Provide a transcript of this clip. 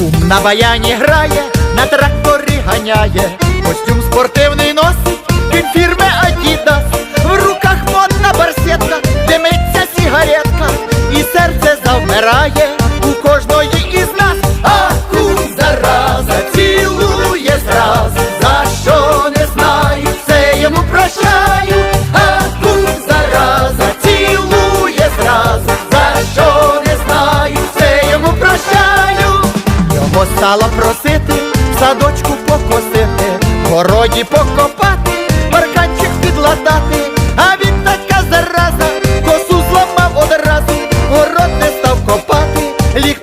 Кум на баяні грає, на тракторі ганяє, костюм спортивний носить, він фірми Adidas. В руках модна барсетка, димиться сігаретка, і серце завмирає Його стала просити садочку покосити, городі покопати, парканчик підлатати, а він така зараза, косу зламав одразу, город не став копати, ліг